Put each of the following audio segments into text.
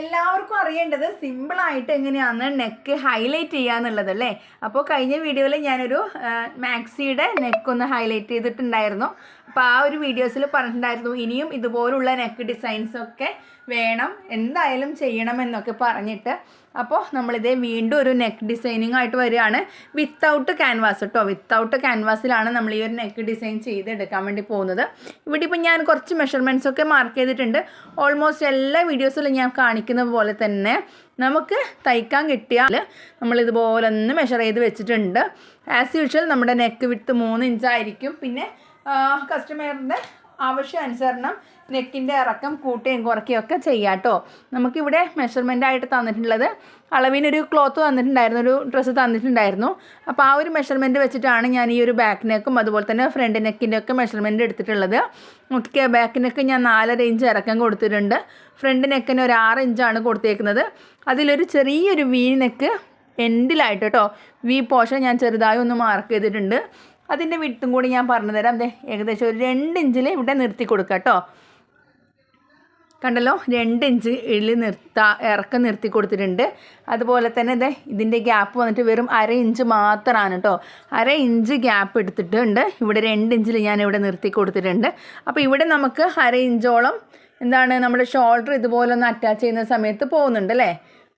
എല്ലാവർക്കും അറിയേണ്ടത് സിമ്പിളായിട്ട് എങ്ങനെയാണ് നെക്ക് ഹൈലൈറ്റ് ചെയ്യാന്നുള്ളത് അല്ലേ? അപ്പോൾ കഴിഞ്ഞ വീഡിയോയിൽ ഞാനൊരു മാക്സിയുടെ നെക്ക് ഒന്ന് ഹൈലൈറ്റ് ചെയ്തിട്ടുണ്ടായിരുന്നു. അപ്പോൾ ആ ഒരു വീഡിയോസിൽ പറഞ്ഞിട്ടുണ്ടായിരുന്നു ഇനിയും ഇതുപോലുള്ള നെക്ക് ഡിസൈൻസൊക്കെ വേണം എന്തായാലും ചെയ്യണമെന്നൊക്കെ പറഞ്ഞിട്ട്. അപ്പോൾ നമ്മളിതേ വീണ്ടും ഒരു നെക്ക് ഡിസൈനിങ് ആയിട്ട് വരികയാണ്. വിത്തൗട്ട് ക്യാൻവാസ് കേട്ടോ വിത്തൗട്ട് ക്യാൻവാസിലാണ് നമ്മൾ ഈ ഒരു നെക്ക് ഡിസൈൻ ചെയ്തെടുക്കാൻ വേണ്ടി പോകുന്നത്. ഇവിടെ ഇപ്പോൾ ഞാൻ കുറച്ച് മെഷർമെന്റ്സ് ഒക്കെ മാർക്ക് ചെയ്തിട്ടുണ്ട്. ഓൾമോസ്റ്റ് എല്ലാ വീഡിയോസിലും ഞാൻ കാണിക്കുന്ന പോലെ തന്നെ നമുക്ക് തയ്ക്കാൻ കിട്ടിയാൽ നമ്മളിതുപോലെ ഒന്ന് മെഷർ ചെയ്ത് വെച്ചിട്ടുണ്ട്. ആസ് യൂഷ്വൽ നമ്മുടെ നെക്ക് വിട്ട് മൂന്ന് ഇഞ്ചായിരിക്കും പിന്നെ കസ്റ്റമറിന്റെ ആവശ്യാനുസരണം നെക്കിന്റെ ഇറക്കം കൂട്ടുകയും കുറയ്ക്കുകയും ഒക്കെ ചെയ്യാം കേട്ടോ നമുക്കിവിടെ ആയിട്ട് തന്നിട്ടുള്ളത് അളവിനൊരു ക്ലോത്ത് തന്നിട്ടുണ്ടായിരുന്നു ഒരു ഡ്രസ്സ് തന്നിട്ടുണ്ടായിരുന്നു. അപ്പോൾ ആ ഒരു മെഷർമെന്റ് വെച്ചിട്ടാണ് ഞാൻ ഈ ഒരു ബാക്ക് നെക്കും അതുപോലെ തന്നെ ഫ്രണ്ട് നെക്കിന്റെ ഒക്കെ മെഷർമെന്റ് എടുത്തിട്ടുള്ളത്. ഓക്കെ ബാക്ക് നെക്ക് ഞാൻ നാലര ഇഞ്ച് ഇറക്കം കൊടുത്തിട്ടുണ്ട്. ഫ്രണ്ട് നെക്കിന് ഒരു ആറ് ഇഞ്ചാണ് കൊടുത്തേക്കുന്നത്. അതിലൊരു ചെറിയൊരു വീ നെക്ക് എൻഡിലായിട്ട് കേട്ടോ വി പോഷൻ ഞാൻ ചെറുതായി ഒന്ന് മാർക്ക് ചെയ്തിട്ടുണ്ട്. അതിന്റെ വിട്ടും കൂടി ഞാൻ പറഞ്ഞു തരാം ദേ ഏകദേശം ഒരു രണ്ട് ഇഞ്ചിൽ ഇവിടെ നിർത്തി കൊടുക്കാം കേട്ടോ. കണ്ടല്ലോ? രണ്ട് ഇഞ്ച് ഇളി നിർത്താ ഇറക്കം നിർത്തി കൊടുത്തിട്ടുണ്ട്. അതുപോലെ തന്നെ ഇതേ ഇതിന്റെ ഗ്യാപ്പ് വന്നിട്ട് വെറും അര ഇഞ്ച് മാത്രമാണ് കേട്ടോ. അര ഇഞ്ച് ഗ്യാപ്പ് എടുത്തിട്ടുണ്ട്. ഇവിടെ രണ്ട് ഇഞ്ചിൽ ഞാൻ ഇവിടെ നിർത്തി കൊടുത്തിട്ടുണ്ട്. അപ്പോൾ ഇവിടെ നമുക്ക് അര ഇഞ്ചോളം എന്താണ് നമ്മുടെ ഷോൾഡർ ഇതുപോലെ ഒന്ന് അറ്റാച്ച് ചെയ്യുന്ന സമയത്ത് പോകുന്നുണ്ട് അല്ലേ?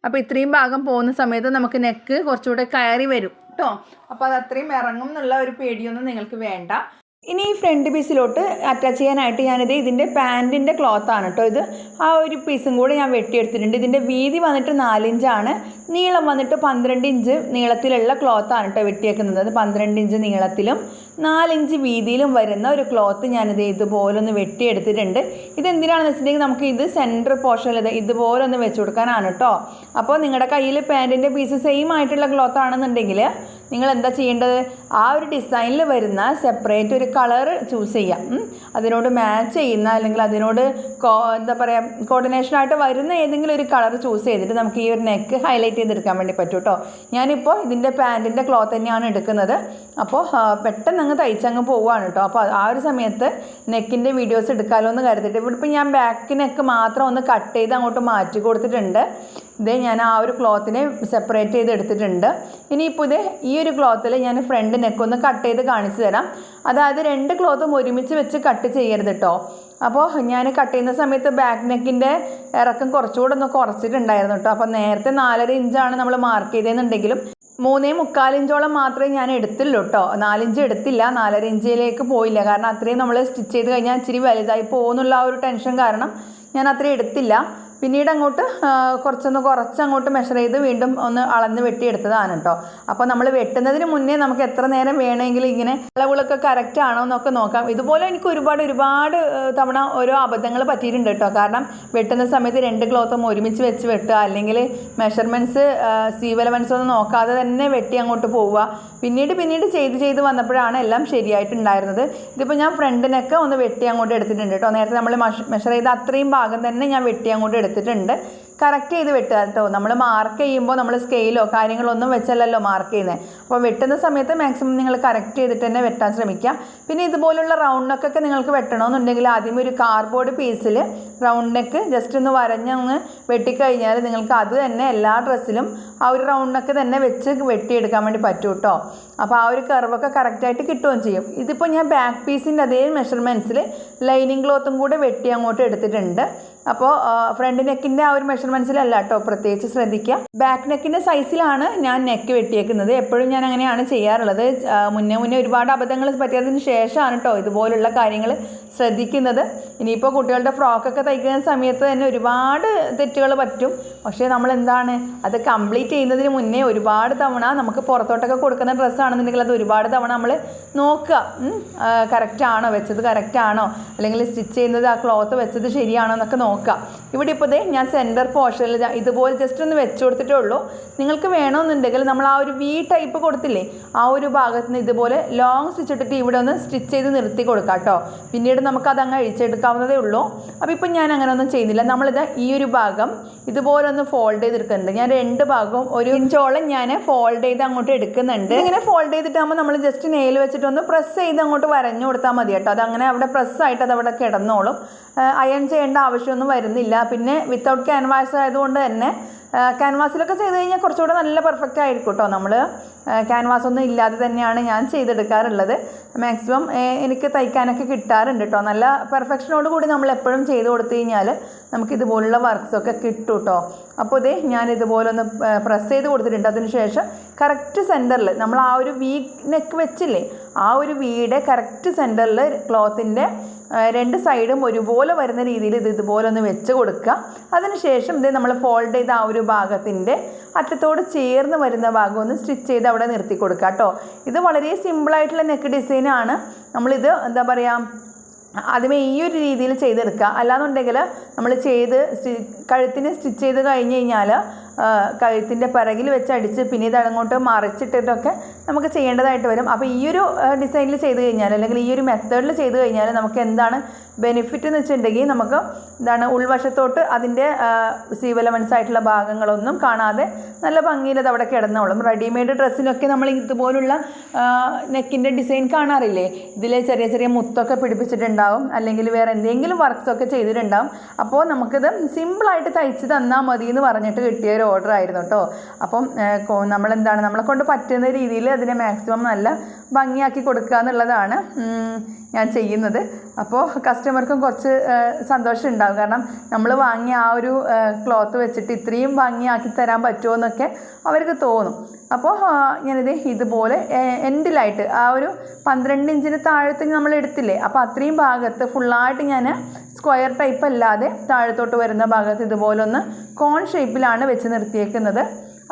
അപ്പോൾ ഇത്രയും ഭാഗം പോകുന്ന സമയത്ത് നമുക്ക് നെക്ക് കുറച്ചുകൂടെ കയറി വരും. കേട്ടോ. അപ്പോൾ അത് അത്രയും ഇറങ്ങും എന്നുള്ള ഒരു പേടിയൊന്നും നിങ്ങൾക്ക് വേണ്ട. ഇനി ഈ ഫ്രണ്ട് പീസിലോട്ട് അറ്റാച്ച് ചെയ്യാനായിട്ട് ഞാനിത് ഇതിന്റെ പാന്റിന്റെ ക്ലോത്താണ് കേട്ടോ ഇത്. ആ ഒരു പീസും കൂടെ ഞാൻ വെട്ടിയെടുത്തിട്ടുണ്ട്. ഇതിന്റെ വീതി വന്നിട്ട് നാലിഞ്ചാണ്. നീളം വന്നിട്ട് പന്ത്രണ്ട് ഇഞ്ച് നീളത്തിലുള്ള ക്ലോത്താണ് കേട്ടോ വെട്ടിയേക്കുന്നത്. അത് പന്ത്രണ്ട് ഇഞ്ച് നീളത്തിലും നാലിഞ്ച് വീതിയിലും വരുന്ന ഒരു ക്ലോത്ത് ഞാനിത് ഇതുപോലെ ഒന്ന് വെട്ടിയെടുത്തിട്ടുണ്ട്. ഇതെന്തിനാണെന്ന് വെച്ചിട്ടുണ്ടെങ്കിൽ നമുക്ക് ഇത് സെന്റർ പോർഷനിൽ ഇത് ഇതുപോലെ ഒന്ന് വെച്ച് കൊടുക്കാനാണ് കേട്ടോ അപ്പോൾ നിങ്ങളുടെ കയ്യിൽ പാന്റിന്റെ പീസ് സെയിം ആയിട്ടുള്ള ക്ലോത്ത് ആണെന്നുണ്ടെങ്കിൽ നിങ്ങൾ എന്താ ചെയ്യേണ്ടത്? ആ ഒരു ഡിസൈനിൽ വരുന്ന സെപ്പറേറ്റ് ഒരു കളർ ചൂസ് ചെയ്യാം. അതിനോട് മാച്ച് ചെയ്യുന്ന അല്ലെങ്കിൽ അതിനോട് കോ എന്താ പറയുക കോർഡിനേഷനായിട്ട് വരുന്ന ഏതെങ്കിലും ഒരു കളർ ചൂസ് ചെയ്തിട്ട് നമുക്ക് ഈ ഒരു നെക്ക് ഹൈലൈറ്റ് ചെയ്തെടുക്കാൻ വേണ്ടി പറ്റും കേട്ടോ ഞാനിപ്പോൾ ഇതിന്റെ പാന്റിന്റെ ക്ലോത്ത് തന്നെയാണ് എടുക്കുന്നത്. അപ്പോൾ പെട്ടെന്ന് അങ്ങ് തയ്ച്ചങ്ങ് പോവുകയാണ് കേട്ടോ അപ്പോൾ ആ ഒരു സമയത്ത് നെക്കിന്റെ വീഡിയോസ് എടുക്കാമല്ലോ എന്ന് കരുതിയിട്ട് ഇവിടെ ഇപ്പോൾ ഞാൻ ബാക്ക് നെക്ക് മാത്രം ഒന്ന് കട്ട് ചെയ്ത് അങ്ങോട്ട് മാറ്റി കൊടുത്തിട്ടുണ്ട്. ഇതേ ഞാൻ ആ ഒരു ക്ലോത്തിനെ സെപ്പറേറ്റ് ചെയ്ത് എടുത്തിട്ടുണ്ട്. ഇനിയിപ്പോൾ ഇതേ ഈ ഒരു ക്ലോത്തിൽ ഞാൻ ഫ്രണ്ട് നെക്ക് ഒന്ന് കട്ട് ചെയ്ത് കാണിച്ചു തരാം. അതായത് രണ്ട് ക്ലോത്തും ഒരുമിച്ച് വെച്ച് കട്ട് ചെയ്യരുത് കേട്ടോ അപ്പോൾ ഞാൻ കട്ട് ചെയ്യുന്ന സമയത്ത് ബാക്ക് നെക്കിന്റെ ഇറക്കം കുറച്ചുകൂടെ ഒന്ന് കുറച്ചിട്ടുണ്ടായിരുന്നു കേട്ടോ അപ്പോൾ നേരത്തെ നാലര ഇഞ്ചാണ് നമ്മൾ മാർക്ക് ചെയ്തതെന്നുണ്ടെങ്കിലും മൂന്നേ മുക്കാലിഞ്ചോളം മാത്രമേ ഞാൻ എടുത്തുള്ളൂ കേട്ടോ നാലിഞ്ച് എടുത്തില്ല നാലര ഇഞ്ചിലേക്ക് പോയില്ല. കാരണം അത്രയും നമ്മൾ സ്റ്റിച്ച് ചെയ്ത് കഴിഞ്ഞാൽ ഇച്ചിരി വലുതായി പോകുന്നുള്ള ആ ഒരു ടെൻഷൻ കാരണം ഞാൻ അത്രയും എടുത്തില്ല. പിന്നീട് അങ്ങോട്ട് കുറച്ചൊന്ന് കുറച്ച് അങ്ങോട്ട് മെഷർ ചെയ്ത് വീണ്ടും ഒന്ന് അളന്ന് വെട്ടിയെടുത്തതാണ് കേട്ടോ. അപ്പോൾ നമ്മൾ വെട്ടുന്നതിന് മുന്നേ നമുക്ക് എത്ര നേരം വേണമെങ്കിലും ഇങ്ങനെ അളവുകളൊക്കെ കറക്റ്റ് ആണോ എന്നൊക്കെ നോക്കാം. ഇതുപോലെ എനിക്ക് ഒരുപാട് ഒരുപാട് തവണ ഓരോ അബദ്ധങ്ങൾ പറ്റിയിട്ടുണ്ട് കേട്ടോ. കാരണം വെട്ടുന്ന സമയത്ത് രണ്ട് ക്ലോത്തും ഒരുമിച്ച് വെച്ച് വെട്ടുക അല്ലെങ്കിൽ മെഷർമെന്റ്സ് സീവ് ഒന്നും നോക്കാതെ തന്നെ വെട്ടി അങ്ങോട്ട് പോവുക. പിന്നീട് പിന്നീട് ചെയ്ത് ചെയ്ത് വന്നപ്പോഴാണ് എല്ലാം ശരിയായിട്ടുണ്ടായിരുന്നത്. ഇതിപ്പോൾ ഞാൻ ഫ്രണ്ടിനൊക്കെ ഒന്ന് വെട്ടി അങ്ങോട്ട് എടുത്തിട്ടുണ്ട് കേട്ടോ. നേരത്തെ നമ്മൾ മെഷർ ചെയ്ത അത്രയും ഭാഗം തന്നെ ഞാൻ വെട്ടി അങ്ങോട്ട് എടുത്തിട്ടുണ്ട്. കറക്റ്റ് ചെയ്ത് വെട്ടുക കേട്ടോ. നമ്മൾ മാർക്ക് ചെയ്യുമ്പോൾ നമ്മൾ സ്കെയിലോ കാര്യങ്ങളോ ഒന്നും വെച്ചല്ലല്ലോ മാർക്ക് ചെയ്യുന്നത് അപ്പോൾ വെട്ടുന്ന സമയത്ത് മാക്സിമം നിങ്ങൾ കറക്റ്റ് ചെയ്തിട്ട് തന്നെ വെട്ടാൻ ശ്രമിക്കുക പിന്നെ ഇതുപോലുള്ള റൗണ്ട് നെക്കൊക്കെ നിങ്ങൾക്ക് വെട്ടണമെന്നുണ്ടെങ്കിൽ ആദ്യം ഒരു കാർഡ്ബോർഡ് പീസിൽ റൗണ്ട് നെക്ക് ജസ്റ്റ് ഒന്ന് വരഞ്ഞൊന്ന് വെട്ടിക്കഴിഞ്ഞാൽ നിങ്ങൾക്ക് അത് തന്നെ എല്ലാ ഡ്രസ്സിലും ആ ഒരു റൗണ്ട് നെക്ക് തന്നെ വെച്ച് വെട്ടിയെടുക്കാൻ വേണ്ടി പറ്റും കേട്ടോ അപ്പോൾ ആ ഒരു കർവൊക്കെ കറക്റ്റായിട്ട് കിട്ടുകയും ചെയ്യും. ഇതിപ്പോൾ ഞാൻ ബാക്ക് പീസിന്റെ അതേ മെഷർമെന്റ്സിൽ ലൈനിങ് ക്ലോത്തും കൂടെ വെട്ടി അങ്ങോട്ട് എടുത്തിട്ടുണ്ട്. അപ്പോൾ ഫ്രണ്ട് നെക്കിന്റെ ആ ഒരു മെഷർമെന്റ്സിലല്ല കേട്ടോ പ്രത്യേകിച്ച് ശ്രദ്ധിക്കുക ബാക്ക് നെക്കിന്റെ സൈസിലാണ് ഞാൻ നെക്ക് വെട്ടിയേക്കുന്നത്. എപ്പോഴും ഞാൻ അങ്ങനെയാണ് ചെയ്യാറുള്ളത്. മുന്നേ മുന്നേ ഒരുപാട് അബദ്ധങ്ങൾ പറ്റിയതിന് ശേഷമാണ് കേട്ടോ ഇതുപോലുള്ള കാര്യങ്ങൾ ശ്രദ്ധിക്കുന്നത്. ഇനിയിപ്പോൾ കുട്ടികളുടെ ഫ്രോക്കൊക്കെ തയ്ക്കുന്ന സമയത്ത് തന്നെ ഒരുപാട് തെറ്റുകൾ പറ്റും. പക്ഷേ നമ്മൾ എന്താണ് അത് കംപ്ലീറ്റ് ചെയ്യുന്നതിന് മുന്നേ ഒരുപാട് തവണ നമുക്ക് പുറത്തോട്ടൊക്കെ കൊടുക്കുന്ന ഡ്രസ്സാണെന്നുണ്ടെങ്കിൽ അത് ഒരുപാട് തവണ നമ്മൾ നോക്കുക കറക്റ്റ് ആണോ? വെച്ചത് കറക്റ്റ് ആണോ? അല്ലെങ്കിൽ സ്റ്റിച്ച് ചെയ്യുന്നത് ആ ക്ലോത്ത് വെച്ചത് ശരിയാണോ എന്നൊക്കെ നോക്കുക ഇവിടെ ഇപ്പോൾ ദേ ഞാൻ സെന്റർ പോർഷനിൽ ഇതുപോലെ ജസ്റ്റ് ഒന്ന് വെച്ച് കൊടുത്തിട്ടേ ഉള്ളൂ. നിങ്ങൾക്ക് വേണമെന്നുണ്ടെങ്കിൽ നമ്മൾ ആ ഒരു വി ടൈപ്പ് കൊടുത്തില്ലേ ആ ഒരു ഭാഗത്ത് നിന്ന് ഇതുപോലെ ലോങ് സ്റ്റിച്ച് ഇട്ടിട്ട് ഇവിടെ ഒന്ന് സ്റ്റിച്ച് ചെയ്ത് നിർത്തി കൊടുക്കാം കേട്ടോ പിന്നീട് നമുക്കത് അങ്ങ് അഴിച്ചെടുക്കാവുന്നതേ ഉള്ളൂ. അപ്പോൾ ഇപ്പം ഞാൻ അങ്ങനെ ഒന്നും ചെയ്യുന്നില്ല. നമ്മളിത് ഈ ഒരു ഭാഗം ഇതുപോലെ ഒന്ന് ഫോൾഡ് ചെയ്തെടുക്കുന്നുണ്ട്. ഞാൻ രണ്ട് ഭാഗവും ഒരു ഇഞ്ചോളം ഞാൻ ഫോൾഡ് ചെയ്ത് അങ്ങോട്ട് എടുക്കുന്നുണ്ട്. ഇങ്ങനെ ഫോൾഡ് ചെയ്തിട്ടാകുമ്പോൾ നമ്മൾ ജസ്റ്റ് നെയിൽ വെച്ചിട്ട് ഒന്ന് പ്രസ് ചെയ്ത് അങ്ങോട്ട് വരഞ്ഞു കൊടുത്താൽ മതി കേട്ടോ അതങ്ങനെ അവിടെ പ്രസ്സായിട്ട് അത് അവിടെ കിടന്നോളും. അയൺ ചെയ്യേണ്ട ആവശ്യമൊന്നും ഒന്നും വരുന്നില്ല. പിന്നെ വിത്തൗട്ട് ക്യാൻവാസ് ആയതുകൊണ്ട് തന്നെ ക്യാൻവാസിലൊക്കെ ചെയ്ത് കഴിഞ്ഞാൽ കുറച്ചുകൂടെ നല്ല പെർഫെക്റ്റ് ആയിരിക്കും കേട്ടോ നമ്മൾ ക്യാൻവാസ് ഒന്നും ഇല്ലാതെ തന്നെയാണ് ഞാൻ ചെയ്തെടുക്കാറുള്ളത്. മാക്സിമം എനിക്ക് തയ്ക്കാനൊക്കെ കിട്ടാറുണ്ട് കേട്ടോ നല്ല പെർഫെക്ഷനോട് കൂടി നമ്മൾ എപ്പോഴും ചെയ്ത് കൊടുത്തു കഴിഞ്ഞാൽ നമുക്ക് ഇതുപോലുള്ള വർക്ക്സൊക്കെ കിട്ടും കേട്ടോ അപ്പോൾ ഇതേ ഞാൻ ഇതുപോലെ ഒന്ന് പ്രസ് ചെയ്ത് കൊടുത്തിട്ടുണ്ട്. അതിന് ശേഷം കറക്റ്റ് സെന്ററിൽ നമ്മൾ ആ ഒരു വീക്ക് നെക്ക് വെച്ചില്ലേ ആ ഒരു വീടെ കറക്റ്റ് സെന്ററിൽ ക്ലോത്തിന്റെ രണ്ട് സൈഡും ഒരുപോലെ വരുന്ന രീതിയിൽ ഇത് ഇതുപോലെ ഒന്ന് വെച്ച് കൊടുക്കുക. അതിനുശേഷം ഇത് നമ്മൾ ഫോൾഡ് ചെയ്ത ആ ഒരു ഭാഗത്തിന്റെ അറ്റത്തോട് ചേർന്ന് വരുന്ന ഭാഗം ഒന്ന് സ്റ്റിച്ച് ചെയ്ത് അവിടെ നിർത്തി കൊടുക്കുക കേട്ടോ. ഇത് വളരെ സിമ്പിളായിട്ടുള്ള നെക്ക് ഡിസൈനാണ് നമ്മളിത് എന്താ പറയുക ആദ്യമേ ഈ ഒരു രീതിയിൽ ചെയ്തെടുക്കുക. അല്ലാന്നുണ്ടെങ്കിൽ നമ്മൾ ചെയ്ത് സ്റ്റി കഴുത്തിന് സ്റ്റിച്ച് ചെയ്ത് കഴിഞ്ഞ് കഴിഞ്ഞാൽ കഴുത്തിന്റെ പിറകിൽ വെച്ച് അടിച്ച് പിന്നെ ഇത് അങ്ങോട്ട് മറിച്ചിട്ടിട്ടൊക്കെ നമുക്ക് ചെയ്യേണ്ടതായിട്ട് വരും. അപ്പോൾ ഈ ഒരു ഡിസൈനിൽ ചെയ്ത് കഴിഞ്ഞാൽ അല്ലെങ്കിൽ ഈ ഒരു മെത്തേഡിൽ ചെയ്ത് കഴിഞ്ഞാൽ നമുക്ക് എന്താണ് ബെനിഫിറ്റ് എന്ന് വെച്ചിട്ടുണ്ടെങ്കിൽ നമുക്ക് എന്താണ് ഉൾവശത്തോട്ട് അതിന്റെ സീവലമൻസ് ആയിട്ടുള്ള ഭാഗങ്ങളൊന്നും കാണാതെ നല്ല ഭംഗിയിൽ അത് അവിടെ കിടന്നോളും. റെഡിമെയ്ഡ് ഡ്രസ്സിനൊക്കെ നമ്മൾ ഇതുപോലുള്ള നെക്കിന്റെ ഡിസൈൻ കാണാറില്ലേ? ഇതിൽ ചെറിയ ചെറിയ മുത്തൊക്കെ പിടിപ്പിച്ചിട്ടുണ്ടാവും. അല്ലെങ്കിൽ വേറെ എന്തെങ്കിലും വർക്ക്സൊക്കെ ചെയ്തിട്ടുണ്ടാവും. അപ്പോൾ നമുക്കിത് സിമ്പിളായിട്ട് തയ്ച്ച് തന്നാൽ മതി എന്ന് പറഞ്ഞിട്ട് കിട്ടിയ ഒരു ഓർഡർ ആയിരുന്നു കേട്ടോ. അപ്പം നമ്മളെന്താണ് നമ്മളെ കൊണ്ട് പറ്റുന്ന രീതിയിൽ അതിനെ മാക്സിമം നല്ല ഭംഗിയാക്കി കൊടുക്കുക എന്നുള്ളതാണ് ഞാൻ ചെയ്യുന്നത്. അപ്പോൾ കസ്റ്റമർക്കും കുറച്ച് സന്തോഷം ഉണ്ടാകും കാരണം നമ്മൾ വാങ്ങിയ ആ ഒരു ക്ലോത്ത് വെച്ചിട്ട് ഇത്രയും ഭംഗിയാക്കി തരാൻ പറ്റുമോ എന്നൊക്കെ അവർക്ക് തോന്നും. അപ്പോൾ ഞാനിത് ഇതുപോലെ എൻഡിലായിട്ട് ആ ഒരു പന്ത്രണ്ട് ഇഞ്ചിന് താഴത്ത് നമ്മൾ എടുത്തില്ലേ അപ്പോൾ അത്രയും ഭാഗത്ത് ഫുള്ളായിട്ട് ഞാൻ സ്ക്വയർ ടൈപ്പ് അല്ലാതെ താഴത്തോട്ട് വരുന്ന ഭാഗത്ത് ഇതുപോലെ ഒന്ന് കോൺ ഷേപ്പിലാണ് വെച്ച് നിർത്തിയേക്കുന്നത്.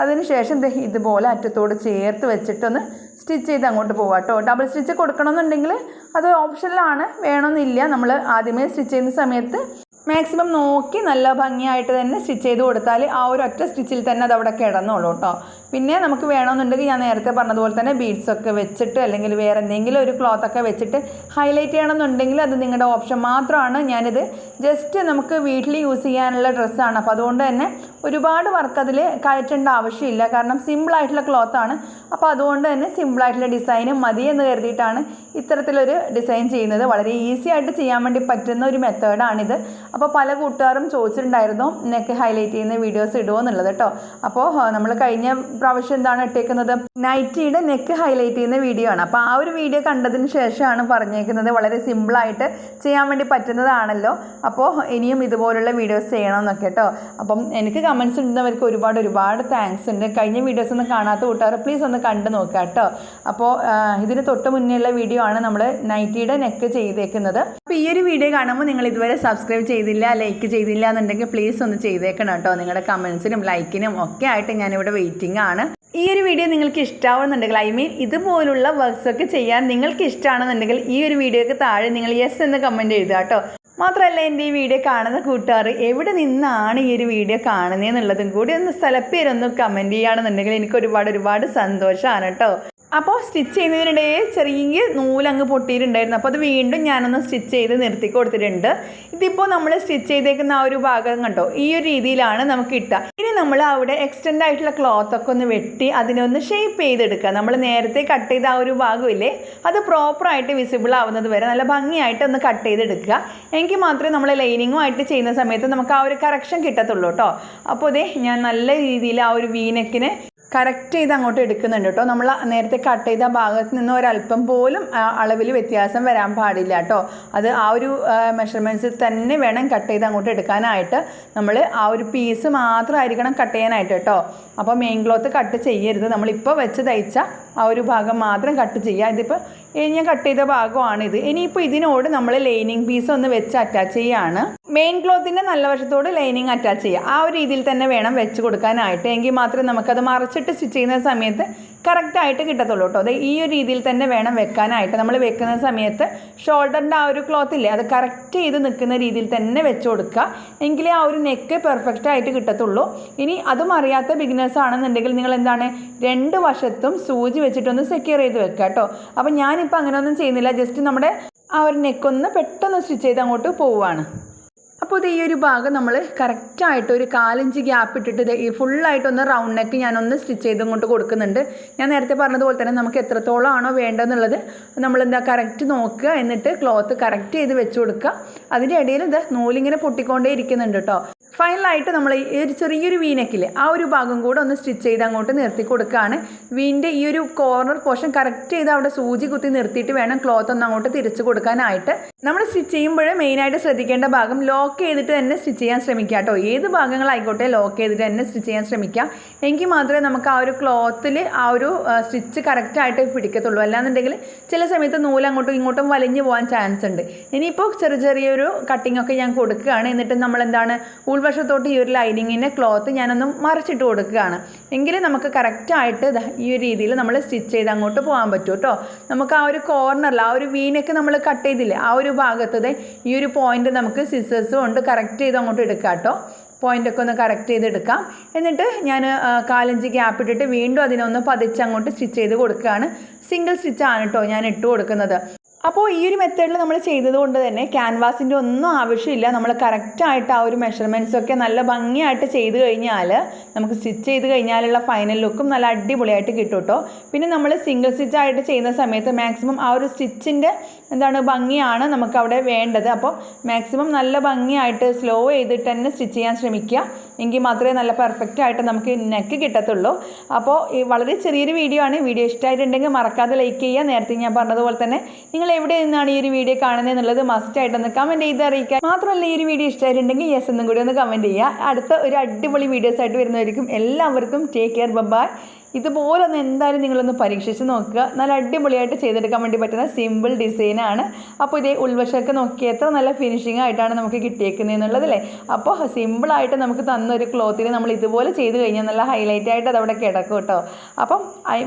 അതിനുശേഷം ഇതുപോലെ അറ്റത്തോട് ചേർത്ത് വെച്ചിട്ടൊന്ന് സ്റ്റിച്ച് ചെയ്ത് അങ്ങോട്ട് പോവാം കേട്ടോ ഡബിൾ സ്റ്റിച്ച് കൊടുക്കണമെന്നുണ്ടെങ്കിൽ അത് ഓപ്ഷനിലാണ്. വേണമെന്നില്ല. നമ്മൾ ആദ്യമേ സ്റ്റിച്ച് ചെയ്യുന്ന സമയത്ത് മാക്സിമം നോക്കി നല്ല ഭംഗിയായിട്ട് തന്നെ സ്റ്റിച്ച് ചെയ്ത് കൊടുത്താൽ ആ ഒരു ഒറ്റ സ്റ്റിച്ചിൽ തന്നെ അത് അവിടെ കിടന്നോളൂ കേട്ടോ പിന്നെ നമുക്ക് വേണമെന്നുണ്ടെങ്കിൽ ഞാൻ നേരത്തെ പറഞ്ഞതുപോലെ തന്നെ ബീഡ്സ് ഒക്കെ വെച്ചിട്ട് അല്ലെങ്കിൽ വേറെ എന്തെങ്കിലും ഒരു ക്ലോത്ത് ഒക്കെ വെച്ചിട്ട് ഹൈലൈറ്റ് ചെയ്യണമെന്നുണ്ടെങ്കിൽ അത് നിങ്ങളുടെ ഓപ്ഷൻ മാത്രമാണ്. ഞാനിത് ജസ്റ്റ് നമുക്ക് വീട്ടിൽ യൂസ് ചെയ്യാനുള്ള ഡ്രസ്സാണ് അപ്പോൾ അതുകൊണ്ട് തന്നെ ഒരുപാട് വർക്ക് അതിൽ കയറ്റേണ്ട ആവശ്യമില്ല. കാരണം സിമ്പിളായിട്ടുള്ള ക്ലോത്താണ് അപ്പോൾ അതുകൊണ്ട് തന്നെ സിമ്പിളായിട്ടുള്ള ഡിസൈനും മതി എന്ന് കരുതിയിട്ടാണ് ഇത്തരത്തിലൊരു ഡിസൈൻ ചെയ്യുന്നത്. വളരെ ഈസി ആയിട്ട് ചെയ്യാൻ വേണ്ടി പറ്റുന്ന ഒരു മെത്തേഡാണിത് അപ്പോൾ പല കൂട്ടുകാരും ചോദിച്ചിട്ടുണ്ടായിരുന്നു നെക്ക് ഹൈലൈറ്റ് ചെയ്യുന്ന വീഡിയോസ് ഇടുമോ എന്നുള്ളത് കേട്ടോ അപ്പോൾ നമ്മൾ കഴിഞ്ഞ പ്രാവശ്യം എന്താണ് ഇട്ടേക്കുന്നത്? നൈറ്റിയുടെ നെക്ക് ഹൈലൈറ്റ് ചെയ്യുന്ന വീഡിയോ ആണ്. അപ്പോൾ ആ ഒരു വീഡിയോ കണ്ടതിന് ശേഷമാണ് പറഞ്ഞേക്കുന്നത്. വളരെ സിമ്പിളായിട്ട് ചെയ്യാൻ വേണ്ടി പറ്റുന്നതാണല്ലോ. അപ്പോൾ ഇനിയും ഇതുപോലുള്ള വീഡിയോസ് ചെയ്യണമെന്നൊക്കെ കേട്ടോ അപ്പം എനിക്ക് കമൻസ് ഇടുന്നവർക്ക് ഒരുപാട് ഒരുപാട് താങ്ക്സ് ഉണ്ട്. കഴിഞ്ഞ വീഡിയോസ് ഒന്നും കാണാത്ത കൂട്ടുകാർ പ്ലീസ് ഒന്ന് കണ്ടു നോക്കുക കേട്ടോ. അപ്പോൾ ഇതിന് തൊട്ട് മുന്നേയുള്ള വീഡിയോ ആണ് നമ്മൾ നൈറ്റിയുടെ നെക്ക് ചെയ്തേക്കുന്നത്. അപ്പോൾ ഈ ഒരു വീഡിയോ കാണുമ്പോൾ നിങ്ങൾ ഇതുവരെ സബ്സ്ക്രൈബ് ചെയ്തില്ല ലൈക്ക് ചെയ്തില്ല എന്നുണ്ടെങ്കിൽ പ്ലീസ് ഒന്ന് ചെയ്തേക്കണം കേട്ടോ നിങ്ങളുടെ കമൻസിനും ലൈക്കിനും ഒക്കെ ആയിട്ട് ഞാനിവിടെ വെയിറ്റിംഗ് ആണ്. ഈ ഒരു വീഡിയോ നിങ്ങൾക്ക് ഇഷ്ടമാവുന്നുണ്ടെങ്കിൽ ഐ മീൻ ഇതുപോലുള്ള വർക്ക്സ് ഒക്കെ ചെയ്യാൻ നിങ്ങൾക്ക് ഇഷ്ടമാണെന്നുണ്ടെങ്കിൽ ഈ ഒരു വീഡിയോക്ക് താഴെ നിങ്ങൾ യെസ് എന്ന് കമന്റ് എഴുതുക കേട്ടോ. മാത്രമല്ല എന്റെ ഈ വീഡിയോ കാണുന്ന കൂട്ടുകാർ എവിടെ നിന്നാണ് ഈ ഒരു വീഡിയോ കാണുന്നതെന്നുള്ളതും കൂടി ഒന്ന് സ്ഥലപ്പേരൊന്ന് കമന്റ് ചെയ്യുകയാണെന്നുണ്ടെങ്കിൽ എനിക്ക് ഒരുപാട് ഒരുപാട് സന്തോഷമാണ് കേട്ടോ. അപ്പോൾ സ്റ്റിച്ച് ചെയ്യുന്നതിനിടയിൽ ചെറിയ നൂലങ്ങ് പൊട്ടിയിട്ടുണ്ടായിരുന്നു. അപ്പോൾ അത് വീണ്ടും ഞാനൊന്ന് സ്റ്റിച്ച് ചെയ്ത് നിർത്തി കൊടുത്തിട്ടുണ്ട്. ഇതിപ്പോൾ നമ്മൾ സ്റ്റിച്ച് ചെയ്തേക്കുന്ന ആ ഒരു ഭാഗം കണ്ടോ? ഈ ഒരു രീതിയിലാണ് നമുക്ക് കിട്ടുക ഇനി നമ്മൾ അവിടെ എക്സ്റ്റെൻഡ് ആയിട്ടുള്ള ക്ലോത്ത് ഒക്കെ ഒന്ന് വെട്ടി അതിനൊന്ന് ഷേപ്പ് ചെയ്തെടുക്കുക. നമ്മൾ നേരത്തെ കട്ട് ചെയ്ത ആ ഒരു ഭാഗമില്ലേ? അത് പ്രോപ്പറായിട്ട് വിസിബിൾ ആവുന്നത് വരെ നല്ല ഭംഗിയായിട്ട് ഒന്ന് കട്ട് ചെയ്തെടുക്കുക. എങ്കിൽ മാത്രമേ നമ്മൾ ലൈനിങ്ങുമായിട്ട് ചെയ്യുന്ന സമയത്ത് നമുക്ക് ആ ഒരു കറക്ഷൻ കിട്ടത്തുള്ളൂ കേട്ടോ. അപ്പോൾ ഇതേ ഞാൻ നല്ല രീതിയിൽ ആ ഒരു വീനെക്കിനെ കറക്റ്റ് ചെയ്ത് അങ്ങോട്ട് എടുക്കുന്നുണ്ട് കേട്ടോ. നമ്മൾ നേരത്തെ കട്ട് ചെയ്ത ഭാഗത്ത് നിന്ന് ഒരല്പം പോലും അളവിൽ വ്യത്യാസം വരാൻ പാടില്ല കേട്ടോ. അത് ആ ഒരു മെഷർമെന്റ്സിൽ തന്നെ വേണം കട്ട് ചെയ്ത് അങ്ങോട്ട് എടുക്കാനായിട്ട്. നമ്മൾ ആ ഒരു പീസ് മാത്രമായിരിക്കണം കട്ട് ചെയ്യാനായിട്ട് കേട്ടോ. അപ്പോൾ മെയിൻ ക്ലോത്ത് കട്ട് ചെയ്യരുത്. നമ്മളിപ്പോൾ വെച്ച് തയ്ച്ച ആ ഒരു ഭാഗം മാത്രം കട്ട് ചെയ്യുക ഇതിപ്പോൾ ഞാൻ കട്ട് ചെയ്ത ഭാഗമാണിത്. ഇനിയിപ്പോൾ ഇതിനോട് നമ്മൾ ലൈനിങ് പീസ് ഒന്ന് വെച്ച് അറ്റാച്ച് ചെയ്യുകയാണ് മെയിൻ ക്ലോത്തിന്റെ നല്ല വശത്തോട് ലൈനിങ് അറ്റാച്ച് ചെയ്യുക. ആ ഒരു രീതിയിൽ തന്നെ വേണം വെച്ച് കൊടുക്കാനായിട്ട്. എങ്കിൽ മാത്രമേ നമുക്കത് മറിച്ചിട്ട് സ്റ്റിച്ച് ചെയ്യുന്ന സമയത്ത് കറക്റ്റായിട്ട് കിട്ടത്തുള്ളൂ കേട്ടോ അത് ഈ ഒരു രീതിയിൽ തന്നെ വേണം വെക്കാനായിട്ട്. നമ്മൾ വെക്കുന്ന സമയത്ത് ഷോൾഡറിന്റെ ആ ഒരു ക്ലോത്ത് ഇല്ലേ അത് കറക്റ്റ് ചെയ്ത് നിൽക്കുന്ന രീതിയിൽ തന്നെ വെച്ച് കൊടുക്കുക. എങ്കിലേ ആ ഒരു നെക്ക് പെർഫെക്റ്റ് ആയിട്ട് കിട്ടത്തുള്ളൂ. ഇനി അതും അറിയാത്ത ബിഗിനേഴ്സ് ആണെന്നുണ്ടെങ്കിൽ നിങ്ങൾ എന്താണ് രണ്ട് വശത്തും സൂചി വെച്ചിട്ടൊന്ന് സെക്യൂർ ചെയ്ത് വെക്കുക കേട്ടോ അപ്പോൾ ഞാനിപ്പോൾ അങ്ങനെയൊന്നും ചെയ്യുന്നില്ല. ജസ്റ്റ് നമ്മുടെ ആ ഒരു നെക്കൊന്ന് പെട്ടെന്ന് സ്റ്റിച്ച് ചെയ്ത് അങ്ങോട്ട് പോവുകയാണ്. അപ്പോൾ ഇത് ഈ ഒരു ഭാഗം നമ്മൾ കറക്റ്റായിട്ട് ഒരു കാലഞ്ച് ഗ്യാപ്പ് ഇട്ടിട്ട് ഈ ഫുള്ളായിട്ടൊന്ന് റൗണ്ട് നെക്ക് ഞാനൊന്ന് സ്റ്റിച്ച് ചെയ്ത് ഇങ്ങോട്ട് കൊടുക്കുന്നുണ്ട്. ഞാൻ നേരത്തെ പറഞ്ഞതുപോലെ തന്നെ നമുക്ക് എത്രത്തോളം ആണോ വേണ്ടതെന്നുള്ളത് നമ്മൾ എന്താ കറക്റ്റ് നോക്കുക എന്നിട്ട് ക്ലോത്ത് കറക്റ്റ് ചെയ്ത് വെച്ച് കൊടുക്കുക. അതിന്റെ ഇടയിൽ ഇത് നൂലിങ്ങനെ പൊട്ടിക്കൊണ്ടേ ഇരിക്കുന്നുണ്ട് കേട്ടോ ഫൈനലായിട്ട് നമ്മൾ ഈ ഒരു ചെറിയൊരു വീനക്കില്ലേ ആ ഒരു ഭാഗം കൂടെ ഒന്ന് സ്റ്റിച്ച് ചെയ്ത് അങ്ങോട്ട് നിർത്തി കൊടുക്കുകയാണ് വീന്റെ ഈ ഒരു കോർണർ പോർഷൻ കറക്റ്റ് ചെയ്ത് അവിടെ സൂചി കുത്തി നിർത്തിയിട്ട് വേണം ക്ലോത്ത് ഒന്ന് അങ്ങോട്ട് തിരിച്ചു കൊടുക്കാനായിട്ട്. നമ്മൾ സ്റ്റിച്ച് ചെയ്യുമ്പോൾ മെയിനായിട്ട് ശ്രദ്ധിക്കേണ്ട ഭാഗം ലോക്ക് ചെയ്തിട്ട് തന്നെ സ്റ്റിച്ച് ചെയ്യാൻ ശ്രമിക്കുക കേട്ടോ. ഏത് ഭാഗങ്ങളായിക്കോട്ടെ ലോക്ക് ചെയ്തിട്ട് തന്നെ സ്റ്റിച്ച് ചെയ്യാൻ ശ്രമിക്കുക. എങ്കിൽ മാത്രമേ നമുക്ക് ആ ഒരു ക്ലോത്തിൽ ആ ഒരു സ്റ്റിച്ച് കറക്റ്റായിട്ട് പിടിക്കത്തുള്ളൂ. അല്ലാന്നുണ്ടെങ്കിൽ ചില സമയത്ത് നൂൽ അങ്ങോട്ടും ഇങ്ങോട്ടും വലിഞ്ഞു പോകാൻ ചാൻസ് ഉണ്ട്. ഇനിയിപ്പോൾ ചെറിയ ചെറിയൊരു കട്ടിങ്ങൊക്കെ ഞാൻ കൊടുക്കുകയാണ്. എന്നിട്ട് നമ്മൾ എന്താണ് ഉൾവശത്തോട്ട് ഈ ഒരു ലൈനിങ്ങിന്റെ ക്ലോത്ത് ഞാനൊന്ന് മറിച്ചിട്ട് കൊടുക്കുകയാണ്. എങ്കിൽ നമുക്ക് കറക്റ്റായിട്ട് ഈ ഒരു രീതിയിൽ നമ്മൾ സ്റ്റിച്ച് ചെയ്ത് അങ്ങോട്ട് പോകാൻ പറ്റും കേട്ടോ നമുക്ക് ആ ഒരു കോർണറിൽ ആ ഒരു വീനൊക്കെ നമ്മൾ കട്ട് ചെയ്തില്ലേ ആ ഒരു ഭാഗത്തത് ഈ ഒരു പോയിന്റ് നമുക്ക് സിസേഴ്സ് കൊണ്ട് കറക്റ്റ് ചെയ്ത് അങ്ങോട്ട് എടുക്കാം കേട്ടോ പോയിന്റൊക്കെ ഒന്ന് കറക്റ്റ് ചെയ്തെടുക്കാം എന്നിട്ട് ഞാൻ കാലഞ്ച് ഗ്യാപ്പ് ഇട്ടിട്ട് വീണ്ടും അതിനൊന്ന് പതിച്ച് അങ്ങോട്ട് സ്റ്റിച്ച് ചെയ്ത് കൊടുക്കുകയാണ്. സിംഗിൾ സ്റ്റിച്ചാണ് കേട്ടോ ഞാൻ ഇട്ട് കൊടുക്കുന്നത്. അപ്പോൾ ഈ ഒരു മെത്തേഡിൽ നമ്മൾ ചെയ്തത് കൊണ്ട് തന്നെ ക്യാൻവാസിന്റെ ഒന്നും ആവശ്യമില്ല. നമ്മൾ കറക്റ്റായിട്ട് ആ ഒരു മെഷർമെന്റ്സൊക്കെ നല്ല ഭംഗിയായിട്ട് ചെയ്ത് കഴിഞ്ഞാൽ നമുക്ക് സ്റ്റിച്ച് ചെയ്ത് കഴിഞ്ഞാലുള്ള ഫൈനൽ ലുക്കും നല്ല അടിപൊളിയായിട്ട് കിട്ടും കേട്ടോ പിന്നെ നമ്മൾ സിംഗിൾ സ്റ്റിച്ചായിട്ട് ചെയ്യുന്ന സമയത്ത് മാക്സിമം ആ ഒരു സ്റ്റിച്ചിന്റെ എന്താണ് ഭംഗിയാണ് നമുക്ക് അവിടെ വേണ്ടത്. അപ്പോൾ മാക്സിമം നല്ല ഭംഗിയായിട്ട് സ്ലോ ചെയ്തിട്ട് തന്നെ സ്റ്റിച്ച് ചെയ്യാൻ ശ്രമിക്കുക. എങ്കിൽ മാത്രമേ നല്ല പെർഫെക്റ്റ് ആയിട്ട് നമുക്ക് നെക്ക് കിട്ടത്തുള്ളൂ. അപ്പോൾ ഈ വളരെ ചെറിയൊരു വീഡിയോ ആണ്. വീഡിയോ ഇഷ്ടമായിട്ടുണ്ടെങ്കിൽ മറക്കാതെ ലൈക്ക് ചെയ്യുക. നേരത്തെ ഞാൻ പറഞ്ഞതുപോലെ തന്നെ നിങ്ങൾ എവിടെ നിന്നാണ് ഈ ഒരു വീഡിയോ കാണുന്നത് എന്നുള്ളത് മസ്റ്റ് ആയിട്ടൊന്ന് കമന്റ് ചെയ്ത് അറിയിക്കുക. മാത്രമല്ല ഈ ഒരു വീഡിയോ ഇഷ്ടമായിട്ടുണ്ടെങ്കിൽ യെസ് എന്നും കൂടി ഒന്ന് കമന്റ് ചെയ്യുക. അടുത്ത ഒരു അടിപൊളി വീഡിയോസ് ആയിട്ട് വരുന്നവർക്കും എല്ലാവർക്കും ടേക്ക് കെയർ ബബായ് ഇതുപോലൊന്ന് എന്തായാലും നിങ്ങളൊന്ന് പരീക്ഷിച്ച് നോക്കുക. നല്ല അടിപൊളിയായിട്ട് ചെയ്തെടുക്കാൻ വേണ്ടി പറ്റുന്ന സിമ്പിൾ ഡിസൈനാണ് അപ്പോൾ ഇതേ ഉൾവശമൊക്കെ നോക്കി എത്ര നല്ല ഫിനിഷിംഗ് ആയിട്ടാണ് നമുക്ക് കിട്ടിയേക്കുന്നത് എന്നുള്ളതല്ലേ അപ്പോൾ സിമ്പിളായിട്ട് നമുക്ക് തന്ന ഒരു ക്ലോത്തിന് നമ്മൾ ഇതുപോലെ ചെയ്ത് കഴിഞ്ഞാൽ നല്ല ഹൈലൈറ്റ് ആയിട്ട് അതവിടെ കിടക്കും കേട്ടോ. അപ്പം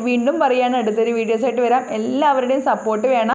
വീണ്ടും പറയുകയാണ് അടുത്തൊരു വീഡിയോസായിട്ട് വരാം. എല്ലാവരുടെയും സപ്പോർട്ട് വേണം.